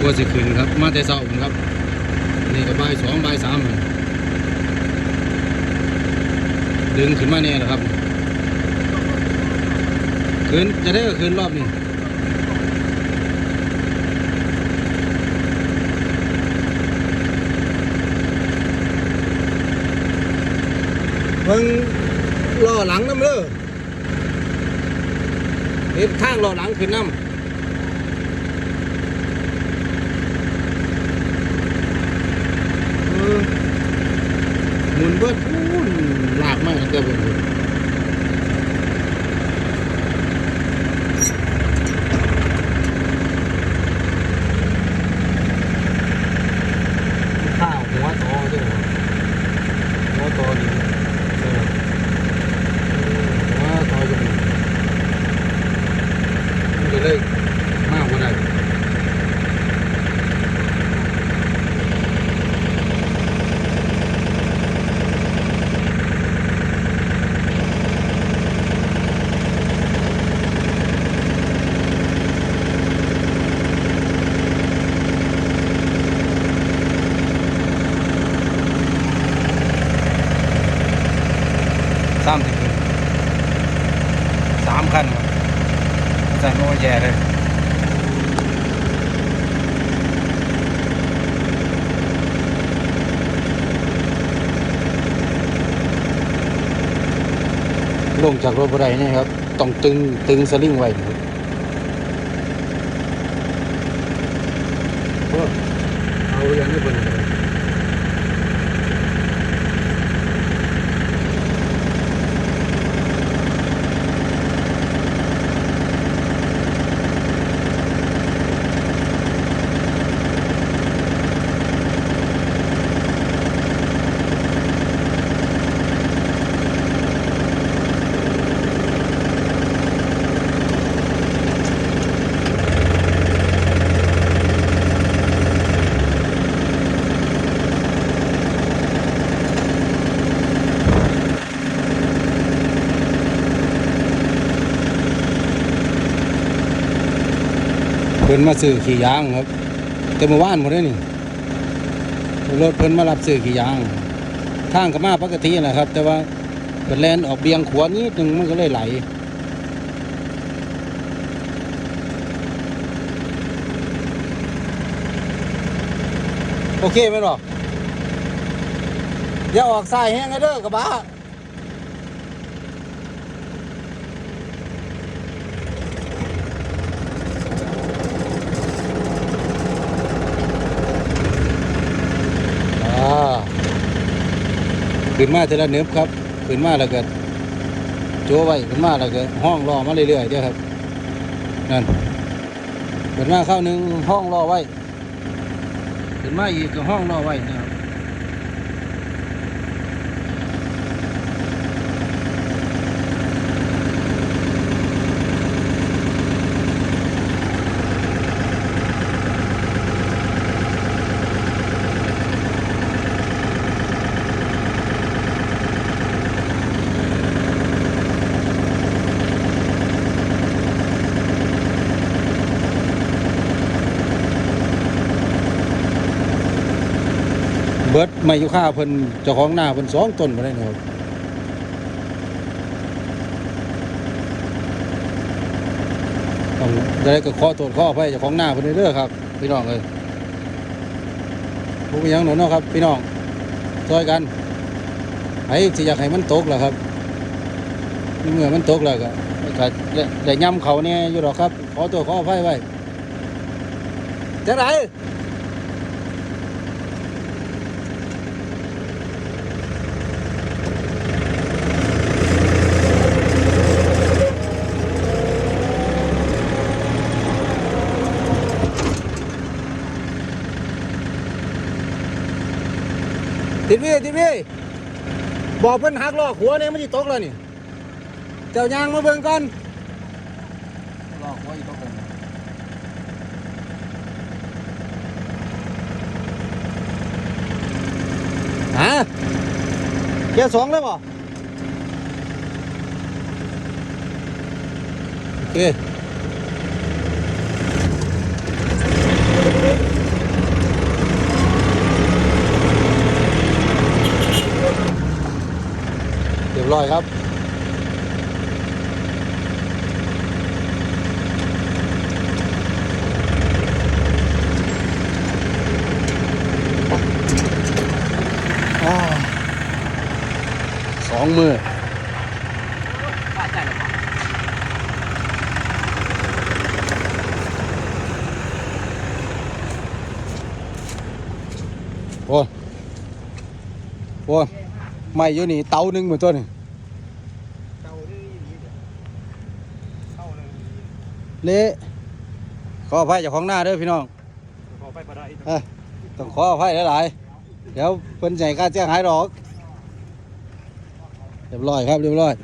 กลัวสิขึ้นครับ มาแต่เช้าครับ นี่ก็บ่ายสองบ่ายสามดึงขึ้นมาแน่แล้วครับขึ้นจะได้ก็ขึ้นรอบนี้เบิ่งล้อหลังน้ำเด้อเห็นทางล้อหลังขึ้นน้ำเออหมุนเบิดพูน ลากมากเกินไปหมด ข้าวหัวโตด้วยเหรอหัวโตนี่เออหัวโตอยู่นี่มันก็เลยมากกว่าได้ สามสิบสามคันครับใส่โอ้แย่เลยลงจากรถบันไดนี่ครับ ต้องตึงตึงสลิงไว้ครับโอ้เอาอย่างนี้บนเลย เพิ่นมาซื้อขี่ยางครับ แต่เมื่อวานหมดเลยนี่รถเพิ่นมารับซื้อขี่ยางทางก็มาปกตินะครับ แต่ว่าเพิ่นแลนออกเบียงขวานิดนึงมันก็เลยไหลโอเคไหมหรออย่าออกสายแห้งให้เด้อกระบะอ่า ขึ้นมาเทละเนิบครับขึ้นมาแล้วก็โจไว้ขึ้นมาแล้วก็ห้องรอมาเรื่อยๆเด้อครับนั่นขึ้นมาเข้าหนึ่งห้องรอไว้ขึ้นมาอีกก็ห้องรอไว้นะครับ บิดไม่อยู่ค่าเพิ่นเจ้าของหน้าเพิ่นสองต้นมาได้นะครับต้องได้ก็ขอโทษขออภัยเจ้าของหน้าเพิ่นเด้อครับ พี่น้องเอ้ยผู้เป็นหยังหนูเนาะครับ พี่น้องช่วยกันไอ้ที่อยากให้มันตกแหละครับเมื่อมันตกแล้วก็ก็ได้ย้ำเขาเนี่ยอยู่หรอกครับ ขอตัวขออภัยไว้จังไรทีวีทีวีบอกเพิ่นหักล้อหัวเนี่ยมันจะตกแล้วนี่ เจ้ายางมาเบิ่งก่อนล้อหัวอีตกแล้วฮะเกียร์สองเลยบ่โอเค บร้อยครับอสองมือว่าใจหโอ้โอ้ไม่อยู่นี่เตาหนึ่งเหมือนตัวนี่ เจ้าดื้อดีเด้อเข้าเลย เละขออภัยเจากของหน้าเด้อพี่น้องขอไปบ่ได้เอ้ยต้องขออภัยหลายๆเดี๋ยวเพิ่นใหญ่การเสียหายดอก เรียบร้อยครับเรียบร้อยเ